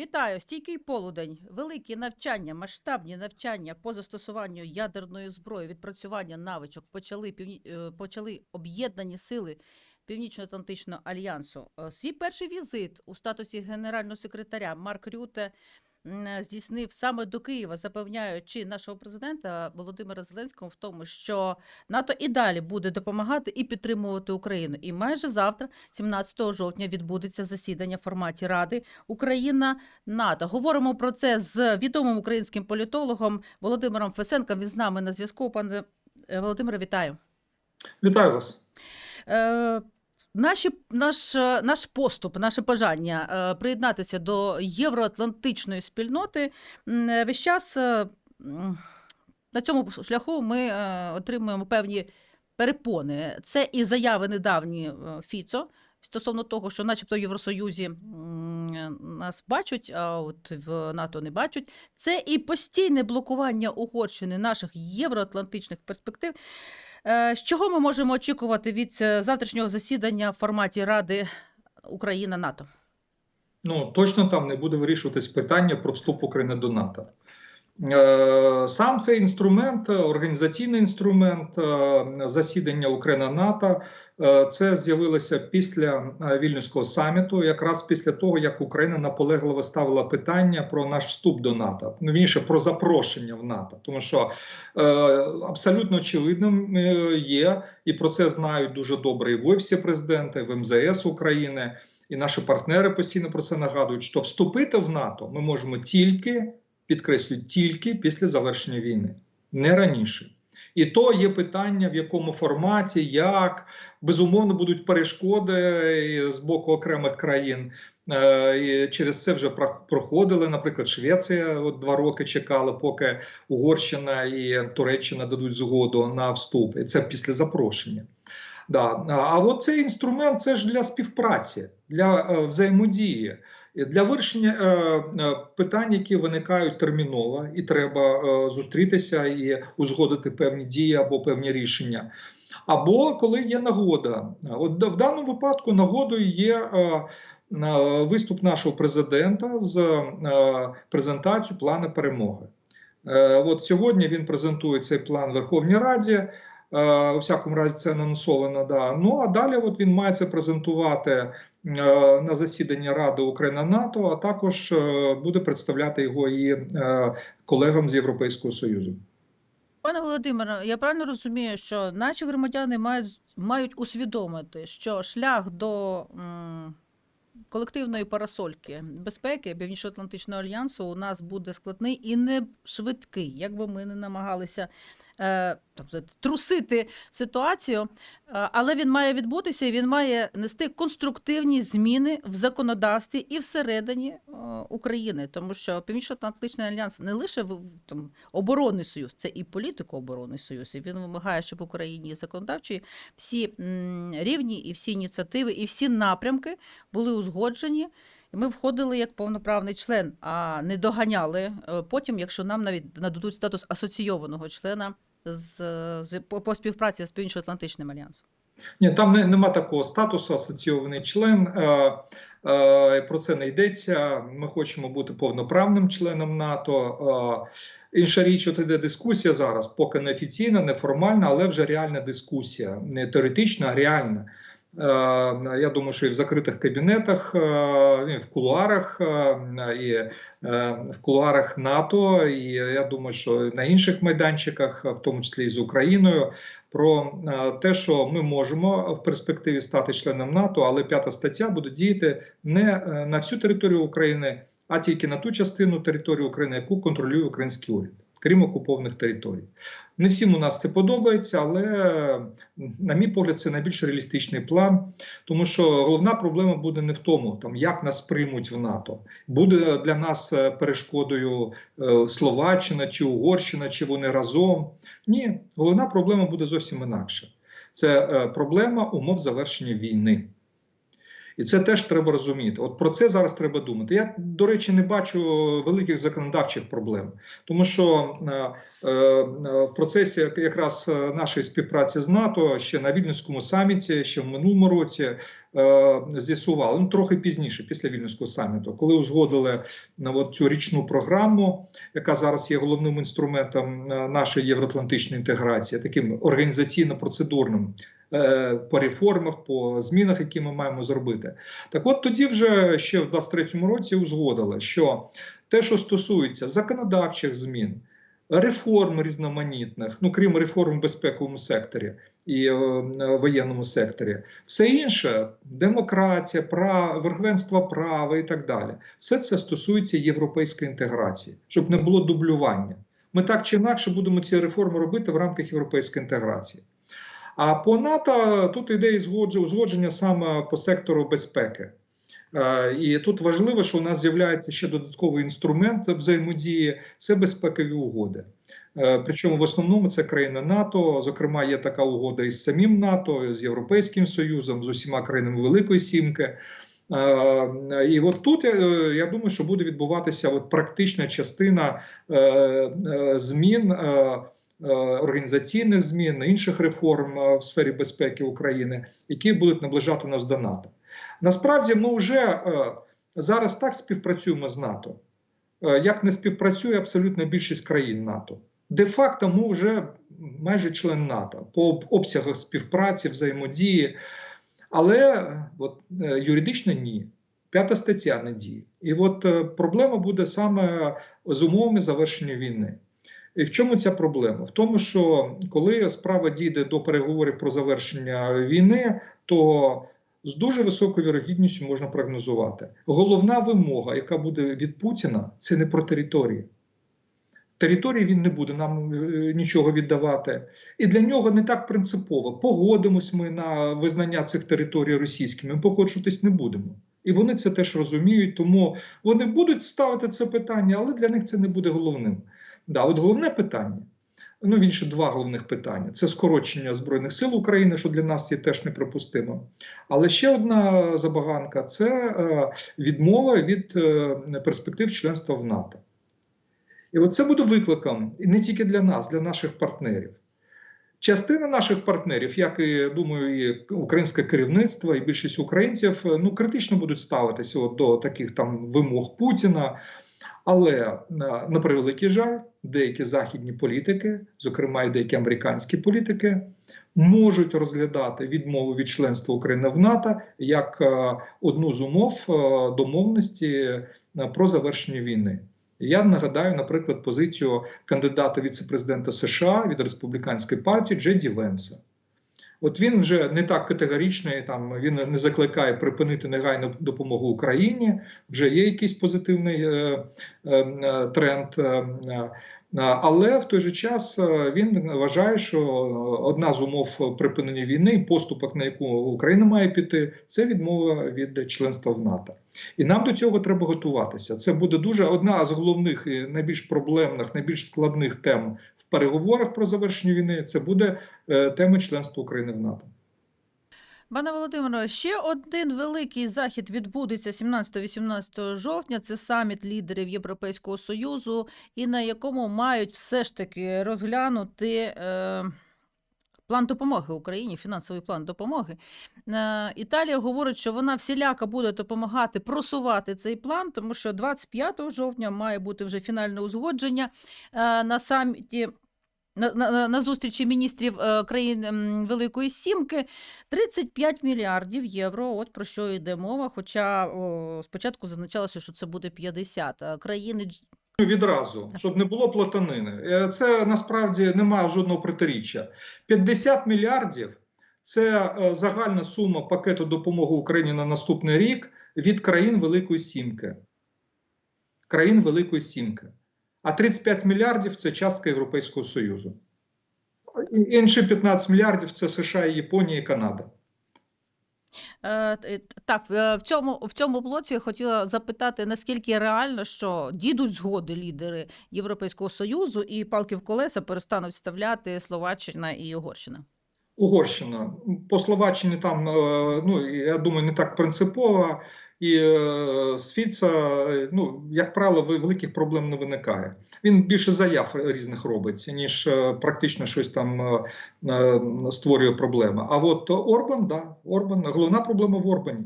Вітаю! Стійкий полудень, великі навчання, масштабні навчання по застосуванню ядерної зброї, відпрацювання навичок почали е, почали об'єднані сили Північно-Атлантичного альянсу. Е, Свій перший візит у статусі генерального секретаря Марк Рюте здійснив саме до Києва, запевняючи нашого президента Володимира Зеленського в тому, що НАТО і далі буде допомагати і підтримувати Україну. І майже завтра, 17 жовтня, відбудеться засідання в форматі Ради Україна НАТО. Говоримо про це з відомим українським політологом Володимиром Фесенком. Він з нами на зв'язку. Пане е, Володимире, вітаю. Вітаю вас. Наші, наш, е, наш поступ, наше бажання е, приєднатися до євроатлантичної спільноти е, весь час на цьому шляху ми отримуємо певні перепони. Це і заяви недавні Фіцо стосовно того, що, начебто, в Євросоюзі нас бачать, а от в НАТО не бачать. Це і постійне блокування Угорщини наших євроатлантичних перспектив. Е, З чого ми можемо очікувати від е, завтрашнього засідання в форматі Ради Україна НАТО? Ну точно там не буде вирішуватись питання про вступ України до НАТО. Е, Сам цей інструмент, е, організаційний інструмент е, засідання Україна НАТО, це з'явилося після вільнюського саміту, якраз після того, як Україна наполегливо ставила питання про наш вступ до НАТО, ну вірніше, про запрошення в НАТО, тому що абсолютно очевидним є, і про це знають дуже добре і в офісі президента, і в МЗС України. І наші партнери постійно про це нагадують, що вступити в НАТО ми можемо тільки, підкреслюю, тільки після завершення війни, не раніше. І то є питання, в якому форматі, як безумовно будуть перешкоди з боку окремих країн. Е, І через це вже про- проходили, наприклад, Швеція от два роки чекала, поки Угорщина і Туреччина дадуть згоду на вступ. І це після запрошення. Да. А от цей інструмент це ж для співпраці, для е, взаємодії, для вирішення е, е, питань, які виникають терміново, і треба е, зустрітися і узгодити певні дії або певні рішення. Або коли є нагода. От в даному випадку нагодою є виступ нашого президента з презентацією плану перемоги. От сьогодні він презентує цей план Верховній Раді. У всякому разі, це анонсовано. Да. Ну а далі от він має це презентувати на засіданні Ради Україна НАТО, а також е, буде представляти його і е, колегам з Європейського Союзу. Пане Володимире, я правильно розумію, що наші громадяни мають, мають усвідомити, що шлях до м, колективної парасольки безпеки Північно-Атлантичного альянсу у нас буде складний і не швидкий, як би ми не намагалися е, трусити ситуацію, е, але він має відбутися і він має нести конструктивні зміни в законодавстві і всередині е, України, тому що Північно-Атлантичний альянс не лише там, оборонний союз, це і політико-оборонний союз. І він вимагає, щоб в Україні законодавчі всі рівні і всі ініціативи, і всі напрямки були узгоджені. Ми входили як повноправний член, а не доганяли е, потім, якщо нам навіть нададуть статус асоційованого члена з, з по, по співпраці з Північно-Атлантичним альянсом. Ні, там не, нема такого статусу, асоційований член. Е, е, про це не йдеться. Ми хочемо бути повноправним членом НАТО. Е, інша річ, от іде дискусія зараз, поки не офіційна, не формальна, але вже реальна дискусія, не теоретична, а реальна. Е, Я думаю, що і в закритих кабінетах, е, і в кулуарах, е, і в кулуарах НАТО, і я думаю, що на інших майданчиках, в тому числі і з Україною, про те, що ми можемо в перспективі стати членом НАТО, але п'ята стаття буде діяти не на всю територію України, а тільки на ту частину території України, яку контролює український уряд, крім окупованих територій. Не всім у нас це подобається, але, на мій погляд, це найбільш реалістичний план, тому що головна проблема буде не в тому, там як нас приймуть в НАТО. Буде для нас е, перешкодою е, Словаччина чи Угорщина, чи вони разом. Ні, головна проблема буде зовсім інакша. Це е, проблема умов завершення війни. І це теж треба розуміти. От про це зараз треба думати. Я, до речі, не бачу великих законодавчих проблем, тому що е, е, в процесі якраз нашої співпраці з НАТО ще на Вільнюському саміті, ще в минулому році е, з'ясували ну трохи пізніше, після Вільнюського саміту, коли узгодили на от цю річну програму, яка зараз є головним інструментом нашої євроатлантичної інтеграції, таким організаційно-процедурним по реформах, по змінах, які ми маємо зробити. Так, от тоді вже ще в 23-му році узгодили, що те, що стосується законодавчих змін, реформ різноманітних, ну крім реформ в безпековому секторі і е, е, воєнному секторі, все інше демократія, прав, верховенство права і так далі. Все це стосується європейської інтеграції, щоб не було дублювання. Ми так чи інакше будемо ці реформи робити в рамках європейської інтеграції. А по НАТО тут йде і узгодження саме по сектору безпеки. Е, І тут важливо, що у нас з'являється ще додатковий інструмент взаємодії це безпекові угоди. Е, Причому в основному це країни НАТО. Зокрема, є така угода із самим НАТО, з Європейським Союзом, з усіма країнами Великої Сімки. Е, І от тут я, думаю, що буде відбуватися от практична частина змін. Е, Організаційних змін, інших реформ е, в сфері безпеки України, які будуть наближати нас до НАТО. Насправді, ми вже е, зараз так співпрацюємо з НАТО, як не співпрацює абсолютна більшість країн НАТО. Де-факто ми вже майже член НАТО по обсягах співпраці, взаємодії, але от, юридично ні. П'ята стаття не діє. І от проблема буде саме з умовами завершення війни. І в чому ця проблема? В тому, що коли справа дійде до переговорів про завершення війни, то з дуже високою вірогідністю можна прогнозувати. Головна вимога, яка буде від Путіна, це не про території. Території він не буде нам е, нічого віддавати. І для нього не так принципово. Погодимось ми на визнання цих територій російськими, ми погоджуватись не будемо. І вони це теж розуміють, тому вони будуть ставити це питання, але для них це не буде головним. Да, от головне питання. Ну, він ще два головних питання: це скорочення Збройних сил України, що для нас є теж неприпустимо. Але ще одна забаганка це е, відмова від е, перспектив членства в НАТО. І от це буде викликом не тільки для нас, для наших партнерів. Частина наших партнерів, як і думаю, і українське керівництво, і більшість українців, е, ну критично будуть ставитися от до таких там вимог Путіна. Але на, на превеликий жаль, деякі західні політики, зокрема і деякі американські політики, можуть розглядати відмову від членства України в НАТО як е, одну з умов е, домовленості е, про завершення війни. Я нагадаю, наприклад, позицію кандидата віце-президента США від республіканської партії Джеді Венса. От він вже не так категоричний, там він не закликає припинити негайну допомогу Україні. Вже є якийсь позитивний е, е, е, тренд. Е, е, але в той же час е, він вважає, що одна з умов припинення війни, поступок на яку Україна має піти, це відмова від членства в НАТО. І нам до цього треба готуватися. Це буде дуже одна з головних і найбільш проблемних, найбільш складних тем в переговорах про завершення війни. Це буде е, тема членства України в НАТО. Пане Володимире, ще один великий захід відбудеться 17-18 жовтня. Це саміт лідерів Європейського союзу, і на якому мають все ж таки розглянути. Е... План допомоги Україні, фінансовий план допомоги. Е, Італія говорить, що вона всіляко буде допомагати просувати цей план, тому що 25 жовтня має бути вже фінальне узгодження е, на саміті. На, на, на зустрічі міністрів е, країн Великої Сімки 35 мільярдів євро. От про що йде мова. Хоча о, спочатку зазначалося, що це буде 50. Країни Ну, Відразу, щоб не було платанини. Е, Це насправді немає жодного протиріччя. 50 мільярдів це е, загальна сума пакету допомоги Україні на наступний рік від країн Великої Сімки. Країн Великої Сімки. А 35 мільярдів це частка Європейського Союзу. Інші 15 мільярдів це США, Японія і Канада. Е, е, Так, е, в цьому, в цьому блоці я хотіла запитати, наскільки реально, що дійдуть згоди лідери Європейського Союзу і палки в колеса перестануть вставляти Словаччина і Угорщина. Угорщина. По Словаччині там, ну, я думаю, не так принципово. І е, з Фіца, е, ну, як правило, великих проблем не виникає. Він більше заяв різних робить, ніж е, практично щось там е, е, створює проблеми. А от Орбан, да, Орбан, головна проблема в Орбані.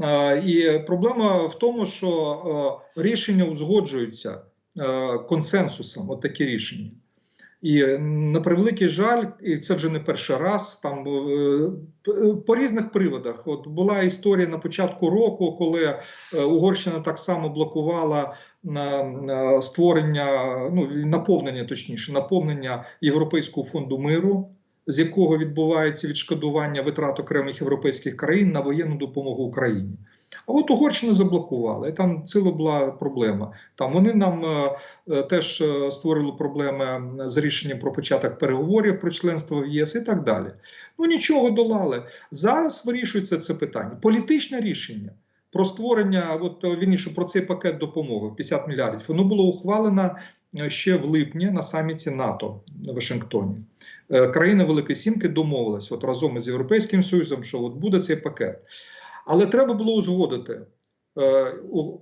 Е, І проблема в тому, що е, рішення узгоджуються е, консенсусом, от такі рішення. І е, на превеликий жаль, і це вже не перший раз. Там е, по різних приводах. От була історія на початку року, коли е, Угорщина так само блокувала на створення, ну наповнення, точніше, наповнення Європейського фонду миру, з якого відбувається відшкодування витрат окремих європейських країн на воєнну допомогу Україні. А от Угорщину заблокували, там ціла була проблема. Там вони нам е, е, теж е, створили проблеми з рішенням про початок переговорів про членство в ЄС і так далі. Ну нічого долали. Зараз вирішується це питання. Політичне рішення про створення, от вірніше, про цей пакет допомоги 50 мільярдів. Воно було ухвалено ще в липні на саміті НАТО в Вашингтоні. Країни Великої Сімки домовились от разом із Європейським Союзом, що от буде цей пакет. Але треба було узгодити, е,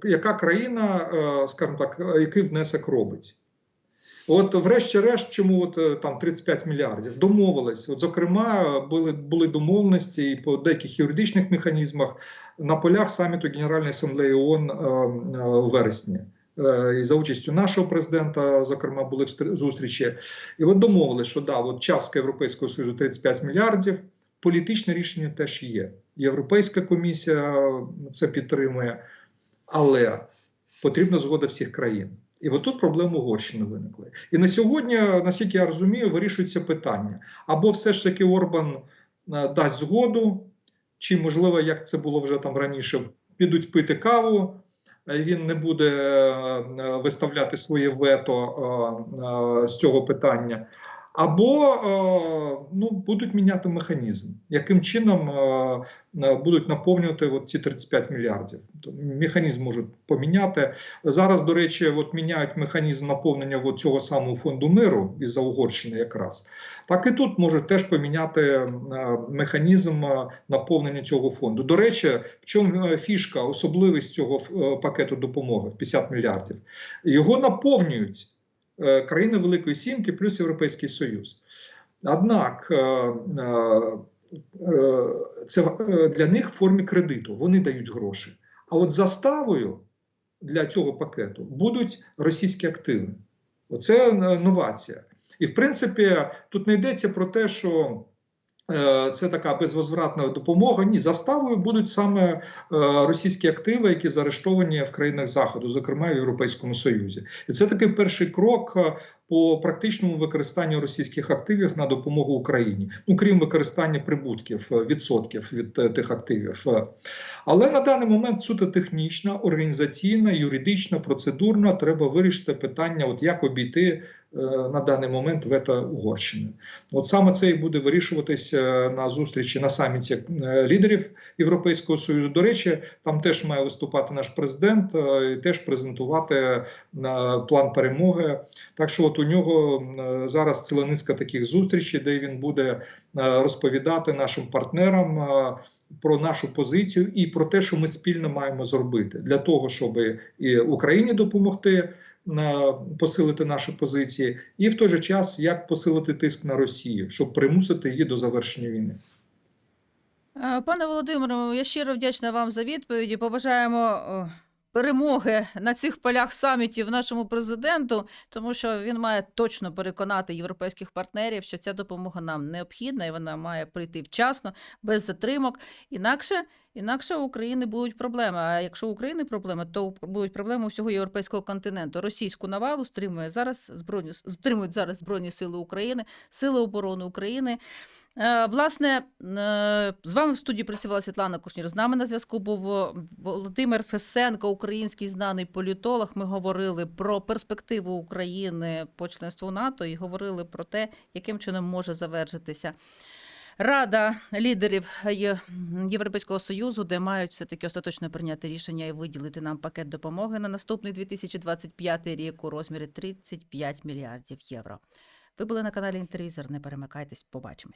яка країна, е, скажімо так, який внесок робить. От, врешті-решт, чому от, е, там 35 мільярдів домовились. От, зокрема, були, були домовленості і по деяких юридичних механізмах на полях саміту Генеральної асамблеї ООН е, вересні. І за участю нашого президента, зокрема, були зустрічі. І от домовились, що да, от частка Європейського Союзу 35 мільярдів. Політичне рішення теж є. Європейська комісія це підтримує, але потрібна згода всіх країн. І от тут проблема Угорщини виникли. І на сьогодні, наскільки я розумію, вирішується питання: або все ж таки Орбан е, дасть згоду, чи можливо, як це було вже там раніше, підуть пити каву. Він не буде е, виставляти своє вето е, з цього питання, або е, ну, будуть міняти механізм, яким чином е, е, будуть наповнювати от ці 35 мільярдів. Механізм можуть поміняти. Зараз, до речі, от міняють механізм наповнення от цього самого фонду миру із-за Угорщини якраз. Так і тут можуть теж поміняти механізм наповнення цього фонду. До речі, в чому фішка, особливість цього пакету допомоги 50 мільярдів? Його наповнюють країни Великої Сімки плюс Європейський Союз. Однак е, е, е, це е, для них в формі кредиту. Вони дають гроші. А от заставою для цього пакету будуть російські активи. Оце е, новація. І в принципі, тут не йдеться про те, що е, це така безвозвратна допомога. Ні, заставою будуть саме е, російські активи, які заарештовані в країнах Заходу, зокрема в Європейському Союзі. І це такий перший крок е, по практичному використанню російських активів на допомогу Україні, ну крім використання прибутків е, відсотків від е, тих активів. Е, Але на даний момент суто технічна, організаційна, юридична, процедурна треба вирішити питання, от як обійти е, на даний момент вето Угорщини. От саме це і буде вирішуватись е, на зустрічі на саміті е, лідерів Європейського союзу. До речі, там теж має виступати наш президент е, і теж презентувати е, план перемоги. Так що, от у нього е, зараз ціла низка таких зустрічей, де він буде е, розповідати нашим партнерам. е, Про нашу позицію і про те, що ми спільно маємо зробити для того, щоб і Україні допомогти посилити наші позиції, і в той же час як посилити тиск на Росію, щоб примусити її до завершення війни. Е, Пане Володимире, я щиро вдячна вам за відповіді. Побажаємо е, перемоги на цих полях самітів нашому президенту, тому що він має точно переконати європейських партнерів, що ця допомога нам необхідна і вона має прийти вчасно, без затримок. Інакше, інакше у України будуть проблеми. А якщо у України проблеми, то будуть проблеми у всього європейського континенту. Російську навалу стримує зараз збройні стримують зараз збройні сили України, сили оборони України. Е, Власне, е, з вами в студії працювала Світлана Кушнір. З нами на зв'язку був е, Володимир Фесенко, український знаний політолог. Ми говорили про перспективу України по членству НАТО і говорили про те, яким чином може завершитися. Рада лідерів Європейського союзу, де мають все таки остаточно прийняти рішення і виділити нам пакет допомоги на наступний 2025 рік у розмірі 35 мільярдів євро. Ви були на каналі Інтервізор. Не перемикайтесь, побачимось.